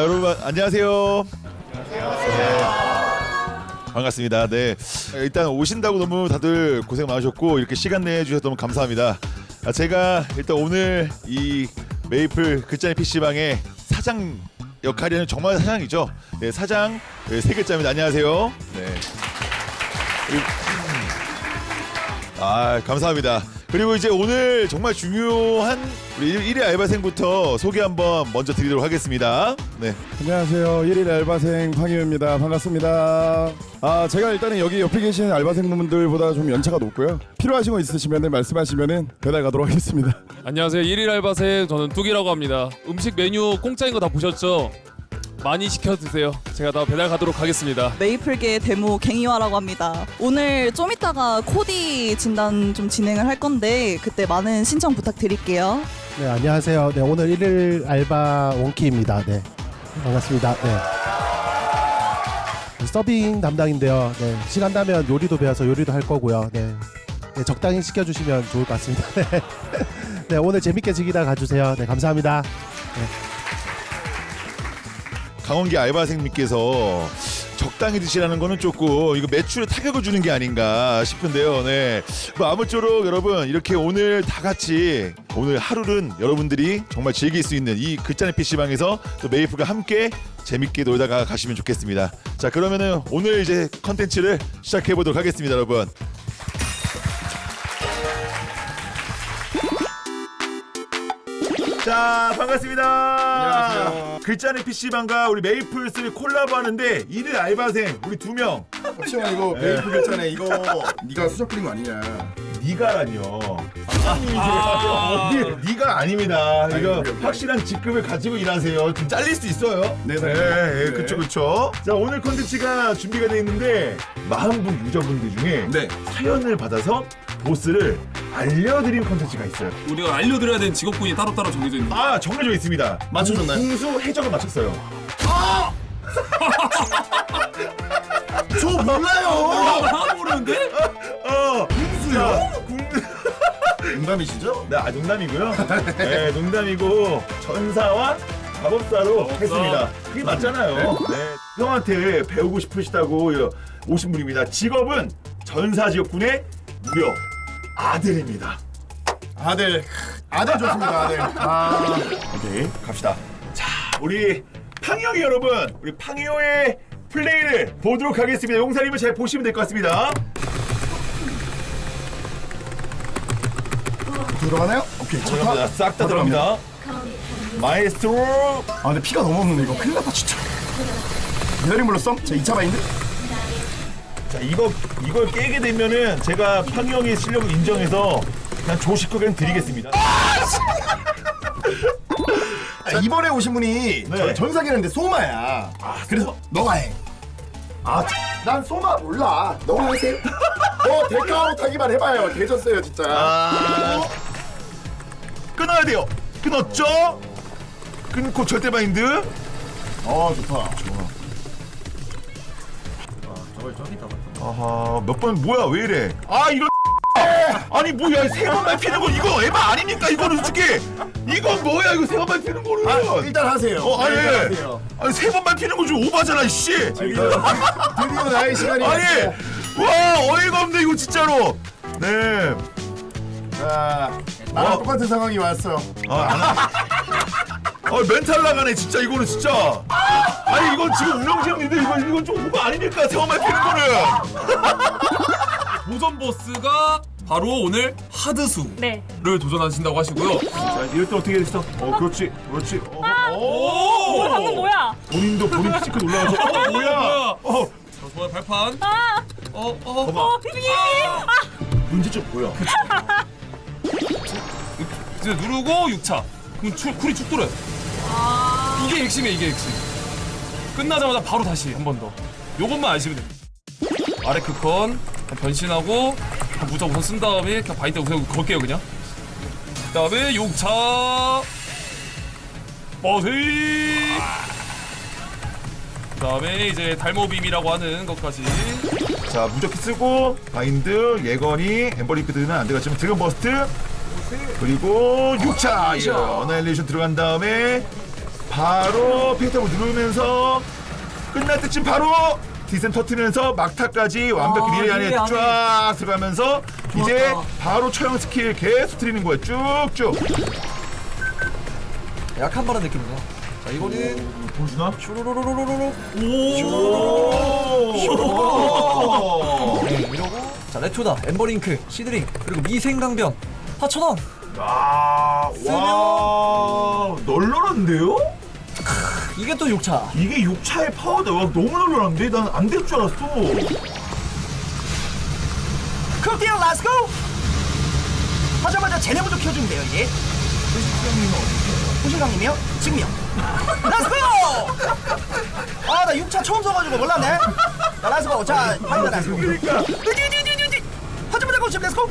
자 여러분 안녕하세요. 네. 반갑습니다. 네 일단 오신다고 너무 다들 고생 많으셨고 이렇게 시간 내 주셔서 너무 감사합니다. 아, 제가 일단 오늘 이 메이플 글자의 PC방의 사장 역할이 정말 사장이죠. 네 사장 네, 세 글자입니다. 안녕하세요. 네. 아 감사합니다. 그리고 이제 오늘 정말 중요한 우리 1위 알바생부터 소개 한번 먼저 드리도록 하겠습니다. 네. 안녕하세요. 1일 알바생 황희우입니다. 반갑습니다. 아, 제가 일단은 여기 옆에 계신 알바생분들보다 좀 연차가 높고요. 필요하신 거 있으시면 말씀하시면 배달 가도록 하겠습니다. 안녕하세요. 1일 알바생 저는 뚝이라고 합니다. 음식 메뉴 공짜인 거 다 보셨죠? 많이 시켜 드세요. 제가 다 배달 가도록 하겠습니다. 메이플계 데모 갱이화라고 합니다. 오늘 좀 이따가 코디 진단 좀 진행을 할 건데 그때 많은 신청 부탁드릴게요. 네, 안녕하세요. 네, 오늘 1일 알바 원키입니다. 네. 반갑습니다. 네. 서빙 담당인데요. 네. 시간 나면 요리도 배워서 요리도 할 거고요. 네. 네, 적당히 시켜주시면 좋을 것 같습니다. 네. 네, 오늘 재밌게 즐기다 가주세요. 네, 감사합니다. 강원기 알바생님께서 적당히 드시라는 거는 조금 이거 매출에 타격을 주는 게 아닌가 싶은데요. 네. 뭐 아무쪼록 여러분 이렇게 오늘 다 같이 오늘 하루는 여러분들이 정말 즐길 수 있는 이 글자네 PC방에서 또 메이플과 함께 재밌게 놀다가 가시면 좋겠습니다. 자, 그러면은 오늘 이제 컨텐츠를 시작해 보도록 하겠습니다, 여러분. 자 반갑습니다. 안녕하세요. 글자는 PC방과 우리 메이플스 콜라보 하는데 일일 알바생 우리 두 명. 혹시나 이거 메이플 글자네. 이거 네가 수작 부린 거 아니냐. 니가라뇨. 사장님이세요. 니- 니가 아닙니다. 이거 오케이. 확실한 직급을 가지고 일하세요. 좀 잘릴 수 있어요. 네, 네, 네. 네, 네. 그쵸, 그쵸. 자, 오늘 콘텐츠가 준비가 되어 있는데, 마흔분 유저분들 중에 네. 사연을 받아서 보스를 알려드린 콘텐츠가 있어요. 우리가 알려드려야 되는 직업군이 따로따로 정해져 있는 아, 정해져 있습니다. 맞춰줬나요? 궁수 해적을 맞췄어요. 저 몰라요. 다 모르는데? 어, 궁... 농담이시죠? 네, 아, 농담이고요. 네, 농담이고 전사와 마법사로 했습니다. 그게 맞잖아요. 네. 형한테 배우고 싶으시다고 오신 분입니다. 직업은 전사 지역군의 무려 아들입니다. 아들. 아들 좋습니다. 아들. 아. 오케이, 갑시다. 자, 우리 팡이형이 여러분, 우리 팡이형의 플레이를 보도록 하겠습니다. 용사님을 잘 보시면 될 것 같습니다. 들어가나요? 오케이. 들어갑니다. 싹 다 들어갑니다. 마에스트로 아, 근데 피가 너무 없는데 이거 큰일 났다 진짜. 기다림 불렀어? 제 2차 바인드? 자 이거 이걸 깨게 되면은 제가 팡이 형의 실력을 인정해서 그냥 조식거 그냥 드리겠습니다. 자, 이번에 오신 분이 네. 저 전사기는데 소마야. 아, 그래서 너가 해. 아난 소마 몰라. 너가 하세요. 너 데카로 타기만 해봐요. 되졌어요 진짜. 아, 끊어야 돼요. 끊었죠? 끊고 절대 마인드. 어 좋다. 아하 몇 번 뭐야 왜 이래? 아 이런 아니 뭐야 세 번만 피는 거 이거 에바 아닙니까 이거는 솔직히 이건 뭐야 이거 세 번만 피는 거는 아, 일단 하세요. 어 아니 일단 하세요. 아니 세 번만 피는 거 좀 오바잖아 이씨 드디어 나의 시간이 아니 와 어이가 없네 이거 진짜로 네 자, 나랑 어. 똑같은 상황이 왔어. 아. 아 멘탈 나가네 진짜 이거는 진짜 아니 이건 지금 운영진인데 이건 이건 좀 오버 아닙니까 세번만 피는 거는 도전 보스가 바로 오늘 하드수를 네. 도전하신다고 하시고요. 자 이럴 때 어떻게 됐어? 어 그렇지 그렇지 어, 어, 방금 뭐야? 본인도 본인 피지컬 올라가서 어 뭐야 어 자, 소의 발판. 아, 어, 어, 어, 비비. 아, 문제점 뭐야 이제 누르고 6차. 그럼 추, 쿨이 축 돌아요. 이게 핵심이에요, 이게 핵심. 끝나자마자 바로 다시 한 번 더. 요것만 아시면 됩니다. 아래 크컨 변신하고 무적 우선 쓴 다음에 그냥 바인드 우선 걸게요 그냥. 그 다음에 6차 버세이 그 다음에 이제 달모빔이라고 하는 것까지 자 무적기 쓰고 바인드 예건이 엠버링크드는 안 되겠지만 드럼 버스트 그리고 6차 예, 어나일레이션 들어간 다음에 바로 팩탑을 누르면서 끝날 때쯤 바로 디센 터트리면서 막타까지 완벽히 아, 미래 안에 미래 안에. 쫙 들어가면서 이제 바로 처형 스킬 계속 트리는 거예요. 쭉쭉. 약한 바람 느낌이야. 자 이거는 보여주나? 슈루루루루루루. 오! 네, 이러고 자 레토다, 엠버링크, 시드링 그리고 미생강변 4,000원. 아, 와, 널널한데요? 이게 또 6차. 이게 6차의 파워다. 와, 너무 널널한데? 난 안 될 줄 알았어. 크롭디어 렛츠고! 하자마자 쟤네부터 켜주면 돼요 이제. 호신강님이요? 지금이요. 렛츠고! 아 나 6차 처음 써가지고 몰랐네. 자 렛츠고. 자 파이다 렛츠고. 그러니까. 하자마자 고심 렛츠고.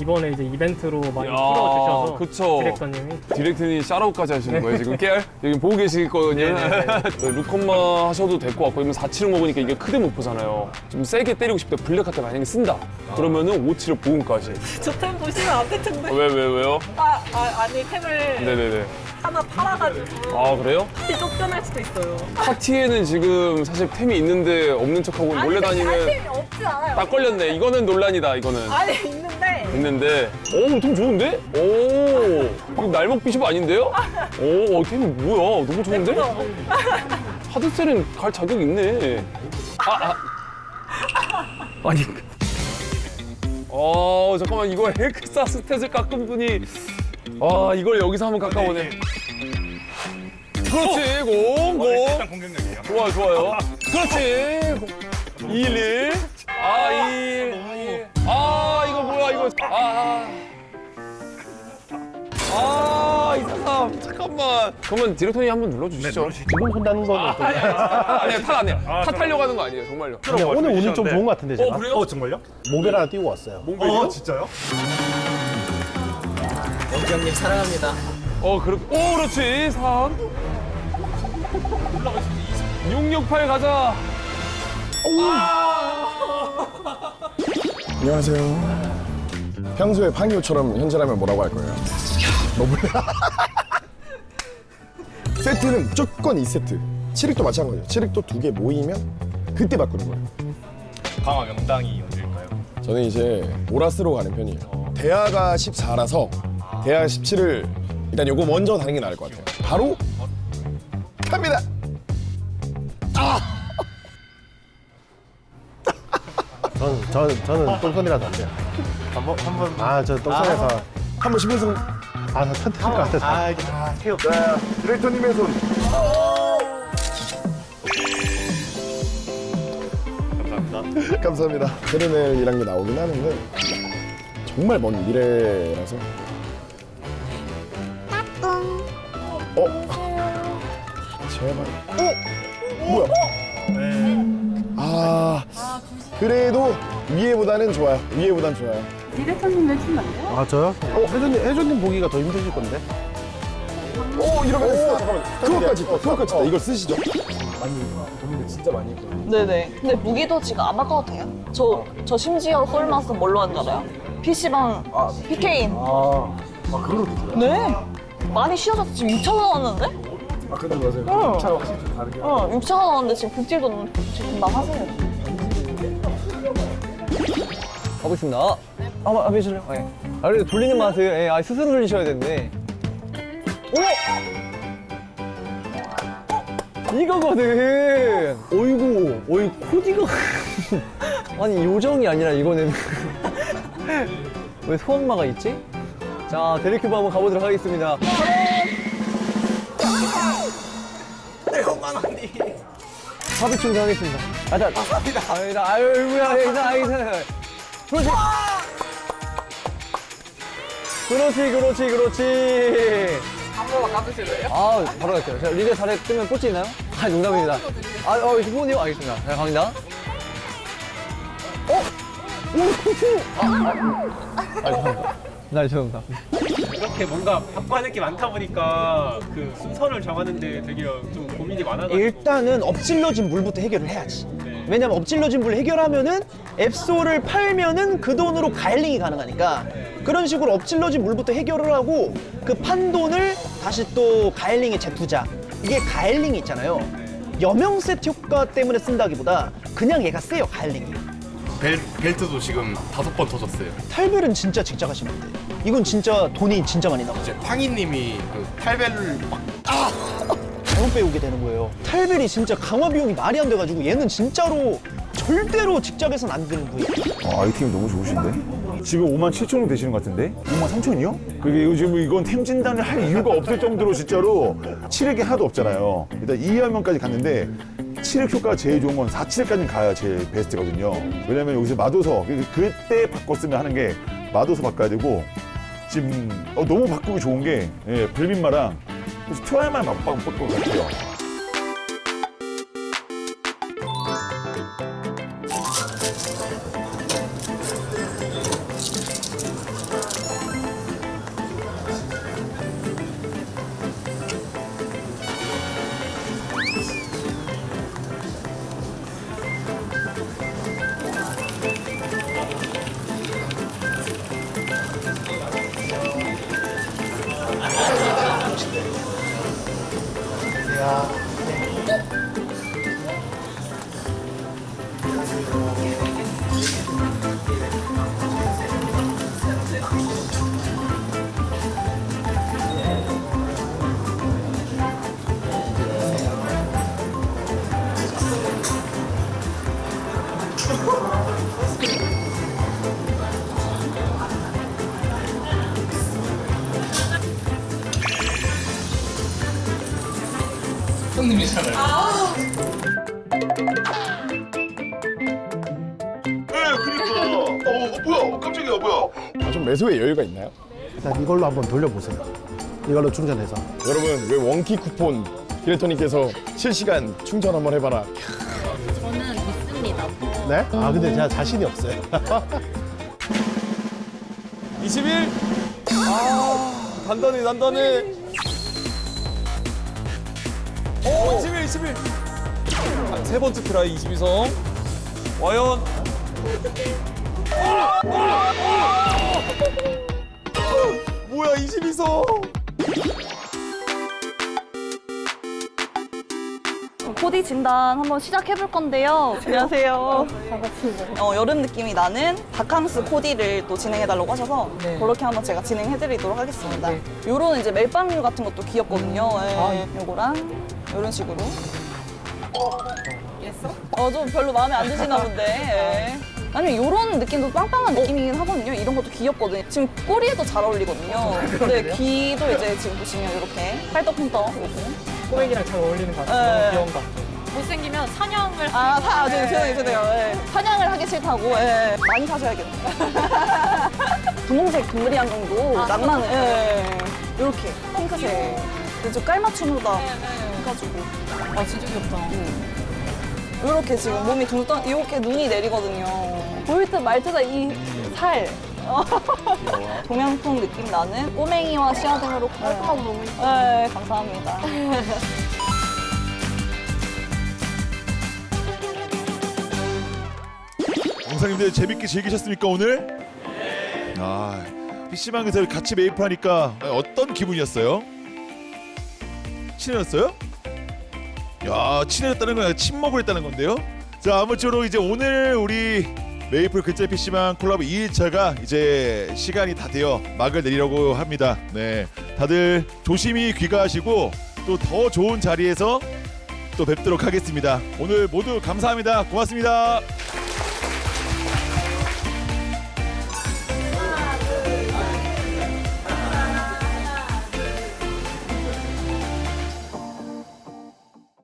이번에 이제 이벤트로 많이 야, 풀어주셔서 그쵸. 디렉터님이 디렉트니 샤라웃까지 하시는 거예요 지금 깨알? 여기 보고 계시거든요 네, 루컨마 하셔도 될 것 같고 왜냐면 4칠을 먹으니까 이게 크게 못 보잖아요 좀 세게 때리고 싶다 블랙카트 만약에 쓴다 그러면은 5칠을 보험까지 저템 보시면 안 될 텐데. 왜 왜 왜요? 아, 아 아니 템을 네네네 하나 팔아가지고 아 그래요? 티 쫓겨날 수도 있어요. 파티에는 지금 사실 템이 있는데 없는 척하고 몰래 다니는 템이 없지 않아요. 딱 걸렸네 이거는 논란이다 이거는 아니 있는데 있는데 오 좀 좋은데? 오 이거 날먹 비숍 아닌데요? 오 어, 템이 뭐야? 너무 좋은데? 하드셀은 갈 자격 있네. 아, 아. 아니. 어 잠깐만 이거 헬크사 스탯을 깎은 분이 아 이걸 여기서 한번 깎아보네. 그렇지 공공 일단 공격력이에요. 좋아요 좋아요. 그렇지 211 아, 2 아, 이거 뭐야, 이거. 아. 아, 이 사람. 잠깐만. 그러면 디렉터님 한번 눌러주시죠. 두분 본다는 건 어때요? 아니요, 탓 아니에요. 탓하려고 하는 거 아니에요, 정말요. 근데 오늘 운이 좀 좋은 것 같은데 제가. 그래요? 어, 정말요? 몽벨 하나 띄고 왔어요. 어, 진짜요? 원기 형님 사랑합니다. 어, 그렇, 오, 그렇지. 3. 668 가자. 안녕하세요. 평소에 팡이오처럼 현질하면 뭐라고 할 거예요? 너무 세트는 무조건 2세트. 칠익도 마찬가지예요. 칠익도 두 개 모이면 그때 바꾸는 거예요. 방황 명당이 언제일까요? 저는 이제 오라스로 가는 편이에요. 대하가 14라서 대하 17을 일단 요거 먼저 다는 게 나을 것 같아요. 바로 갑니다. 전, 전, 저는 똥손이라도 안 돼요. 한 번, 한 번. 아, 저 똥손에서. 한번 10연승 아, 나 천틀 것 같아서. 아, 이게. 자, 디렉터님의 손. 감사합니다. 감사합니다. 헤르넬이란 게 나오긴 하는데 정말 먼 미래라서. 어? 제발. 어? 뭐야? 아, 그래도 위에보다는 좋아요. 위에보단 좋아요. 아, 저요? 어, 혜준님, 혜준님 보기가 더 힘드실 건데? 오, 이러면 잠깐만. 그거까지 있다. 그거까지 있다. 이걸 쓰시죠. 네네. 근데 무기도 지금 안 바꿔도 돼요? 저, 저 심지어 솔마스 뭘로 한줄 알아요? PC방 PK인. 아, 아 그걸로 드세요? 네. 많이 쉬어져서 지금 6차가 나왔는데? 아, 근데 맞아요. 응. 차가 확실히 좀 다르게. 어, 6차가 나왔는데 지금 극딜도 지금 금방 하세요. 가보겠습니다. 아, 한번 한번 해주실래요? 네. 아, 그래도 돌리는 맛을 예, 아, 스스로 돌리셔야 되는데. 오! 이거거든. 어이구, 어이 코디가 아니 요정이 아니라 이거는 왜 소악마가 있지? 자, 데리큐브 한번 가보도록 하겠습니다. 사비 충전하겠습니다. 아, 자, 감사합니다. 아니다, 아유야, 괜찮아, 괜찮아. 그렇지. 그렇지, 그렇지, 그렇지. 한 번만 까주실래요? 아, 바로 갈게요. 자, 리레 잘해 뜨면 꽂지 있나요? 아 농담입니다. 아, 어, 부모님 알겠습니다. 네, 갑니다. 어? 오! 아, 아, 아, 죄송합니다. 네, 죄송합니다. 이렇게 뭔가 바꿔야 될 게 많다 보니까 그 순서를 정하는데 되게 좀 고민이 많아가지고 일단은 엎질러진 물부터 해결을 해야지. 네. 왜냐면 엎질러진 물을 해결하면은 앱소를 팔면은 그 돈으로 가일링이 가능하니까 그런 식으로 엎질러진 물부터 해결을 하고 그 판 돈을 다시 또 가일링에 재투자. 이게 가일링이 있잖아요. 여명 세트 효과 때문에 쓴다기보다 그냥 얘가 세요 가일링이. 벨, 벨트도 지금 다섯 번 터졌어요. 탈벨은 진짜 직접 하시면 돼. 이건 진짜 돈이 진짜 많이 나가죠. 이제 팡이님이 그 탈벨을 막 잘못 배우게 되는 거예요. 탈벨이 진짜 강화 비용이 말이 안 돼가지고 얘는 진짜로 절대로 직접해서는 안 되는 부위. 아, 아이템이 너무 좋으신데? 지금 5만 7천 원 되시는 것 같은데? 5만 3천이요? 그게 지금 이건 템진단을 할 이유가 없을 정도로 진짜로 치력이 하나도 없잖아요. 일단 2화면까지 갔는데 치력 효과가 제일 좋은 건 4, 7까지는 가야 제일 베스트거든요. 왜냐면 여기서 마도서, 그- 그때 바꿨으면 하는 게 마도서 바꿔야 되고 지금 어, 너무 바꾸기 좋은 게 예, 벨빈마랑 트라이만 맞바꿔 것 같아요. 좀 매수에 여유가 있나요? 일단 이걸로 한번 돌려보세요. 이걸로 충전해서. 여러분 왜 원키 쿠폰 디렉터님께서 실시간 충전 한번 해봐라. 저는 믿습니다. 네? 아 근데 제가 자신이 없어요. 21. 아 단단해 단단해. 오 21 21. 자, 세 번째 트라이 22성. 과연. 뭐야 22성. 코디 진단 한번 시작해 볼 건데요. 안녕하세요. 반갑습니다. 어, 여름 느낌이 나는 바캉스 코디를 또 진행해 달라고 하셔서 그렇게 한번 제가 진행해 드리도록 하겠습니다. 요런 이제 멜빵류 같은 것도 귀엽거든요. 예, 요거랑 요런 식으로. 어, 좀 별로 마음에 안 드시나 본데. 예. 아니 요런 느낌도 빵빵한 느낌이긴 하거든요. 이런 것도 귀엽거든요. 지금 꼬리에도 잘 어울리거든요. 근데 귀도 이제 지금 보시면 이렇게 팔떡팔떡 요거. 꼬맹이랑 잘 어울리는 것 네. 같아요. 너무 귀여운 것 같아요. 못생기면 사냥을 아, 사, 아, 네, 죄송해요, 죄송해요. 예. 사냥을 하기 싫다고, 예. 많이 사셔야겠네. 분홍색 동그리한 정도, 아, 낭만, 예. 이렇게, 핑크색. 근데 좀 깔맞춤으로다 해가지고. 아 진짜 귀엽다. 이렇게 지금 몸이 둥둥, 이렇게 눈이 내리거든요. 보일 듯 말 듯한 이 살. 동양풍 느낌 나는 꼬맹이와 시아등으로 깔끔하고 너무 예뻐요. 네, 감사합니다. 영상님들 재밌게 즐기셨습니까 오늘? 아 PC방에서 같이 매입하니까 어떤 기분이었어요? 친해졌어요? 야 친해졌다는 건 친목을 했다는 건데요? 자 아무쪼록 이제 오늘 우리 메이플 글자 PC방 콜라보 2일차가 이제 시간이 다 되어 막을 내리려고 합니다. 네. 다들 조심히 귀가하시고 또 더 좋은 자리에서 또 뵙도록 하겠습니다. 오늘 모두 감사합니다. 고맙습니다